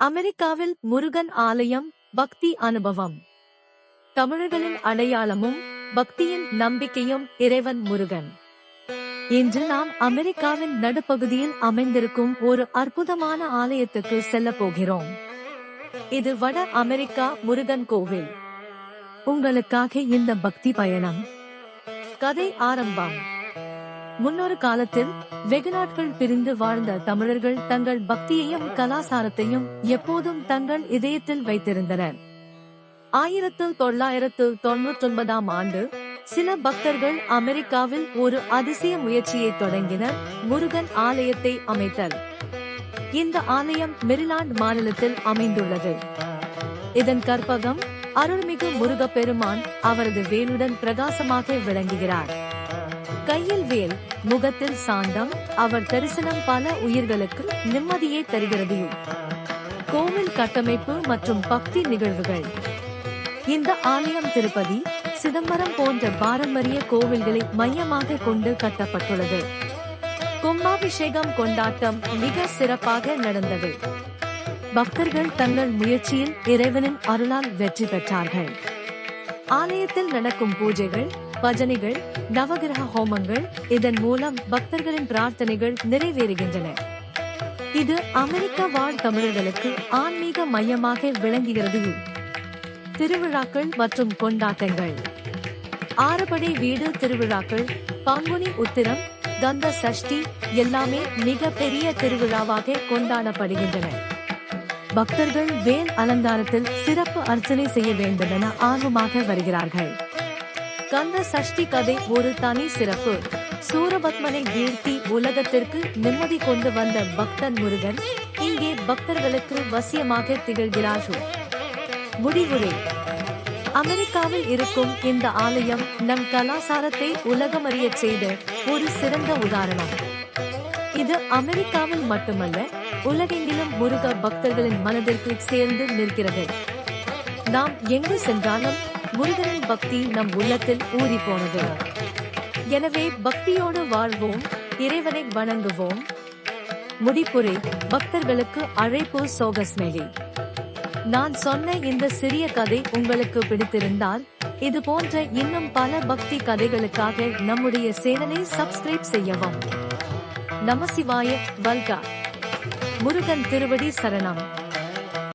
அமெரிக்காவில் முருகன் ஆலயம் பக்தி அனுபவம். தமிழர்களின் அடையாளமும் பக்தியின் நம்பிக்கையும் இறைவன் முருகன். இன்று நாம் அமெரிக்காவின் நடுப்பகுதியில் அமைந்திருக்கும் ஒரு அற்புதமான ஆலயத்துக்கு செல்ல போகிறோம். இது வட அமெரிக்கா முருகன் கோவில். உங்களுக்காக இந்த பக்தி பயணம். கதை ஆரம்பம். முன்னொரு காலத்தில் வெகுநாட்கள் பிரிந்து வாழ்ந்த தமிழர்கள் தங்கள் பக்தியையும் கலாசாரத்தையும் எப்போதும் தங்கள் இதயத்தில் வைத்திருந்தனர். ஆயிரத்து தொள்ளாயிரத்து தொன்னூற்றொன்பதாம் ஆண்டு சில பக்தர்கள் அமெரிக்காவில் ஒரு அதிசய முயற்சியை தொடங்கினர். முருகன் ஆலயத்தை அமைத்தல். இந்த ஆலயம் மெரிலாண்ட் மாநிலத்தில் அமைந்துள்ளது. இதன் கற்பகம் அருள்மிகு முருகப்பெருமான் அவரது வேலுடன் பிரகாசமாக விளங்குகிறார். கையில் வேல் முகத்தில் சாந்தம் அவர் தரிசனம் பல உயிர்களுக்கு நிம்மதியை தருகிறது கோவில் கட்டமைப்பு மற்றும் பக்தி நிகழ்வுகள். இந்த ஆலயம் திருப்பதி சிதம்பரம் போன்ற பாரம்பரிய கோவில்களை மையமாக கொண்டு கட்டப்பட்டுள்ளது. கும்பாபிஷேகம் கொண்டாட்டம் மிக சிறப்பாக நடந்தது. பக்தர்கள் தங்கள் முயற்சியில் இறைவனின் அருளால் வெற்றி பெற்றார்கள். ஆலயத்தில் நடக்கும் பூஜைகள் பஜனைகள் நவகிரக ஹோமங்கள் இதன் மூலம் பக்தர்களின் பிரார்த்தனைகள் நிறைவேறுகின்றன. இது அமெரிக்க வாழ் தமிழர்களுக்கு ஆன்மீக மையமாக விளங்குகிறது. திருவிழாக்கள் மற்றும் கொண்டாட்டங்கள். ஆறுபடை வீடு திருவிழாக்கள் பங்குனி உத்திரம் தந்த சஷ்டி எல்லாமே மிக பெரிய திருவிழாவாக கொண்டாடப்படுகின்றன. பக்தர்கள் வேல் அலங்காரத்தில் சிறப்பு அர்ச்சனை செய்ய வேண்டும் என ஆர்வமாக வருகிறார்கள். கந்த சஷ்டி கதை ஒரு தனி சிறப்பு. சூரபத்மனை வீழ்த்தி உலகத்திற்கு நிம்மதி கொண்டு வந்த பக்தன் முருகன் இங்கே பக்தர்களுக்கு வசியமாக திகழ்கிறார்கள். முடிவுரை. அமெரிக்காவில் இருக்கும் இந்த ஆலயம் நம் கலாசாரத்தை உலகமறியச் செய்த ஒரு சிறந்த உதாரணம். இது அமெரிக்காவில் மட்டுமல்ல உலகெங்கிலும் முருக பக்தர்களின் மனதிற்கு சேர்ந்து நிற்கிறது. நாம் எங்கு சென்றாலும் முருகனின் பக்தி நம் உள்ளத்தில் ஊறி போனது எனவே பக்தியோடு வாழ்வோம் இறைவனை வணங்குவோம். முடிப்புரை பக்தர்களுக்கு அழைப்பு சோகஸ்மேலி. நான் சொன்ன இந்த சிறிய கதை உங்களுக்கு பிடித்திருந்தால் இது போன்ற இன்னும் பல பக்தி கதைகளுக்காக நம்முடைய சேனலை சப்ஸ்கிரைப் செய்யவும். நமசிவாய வல்கா. முருகன் திருவடி சரணம்.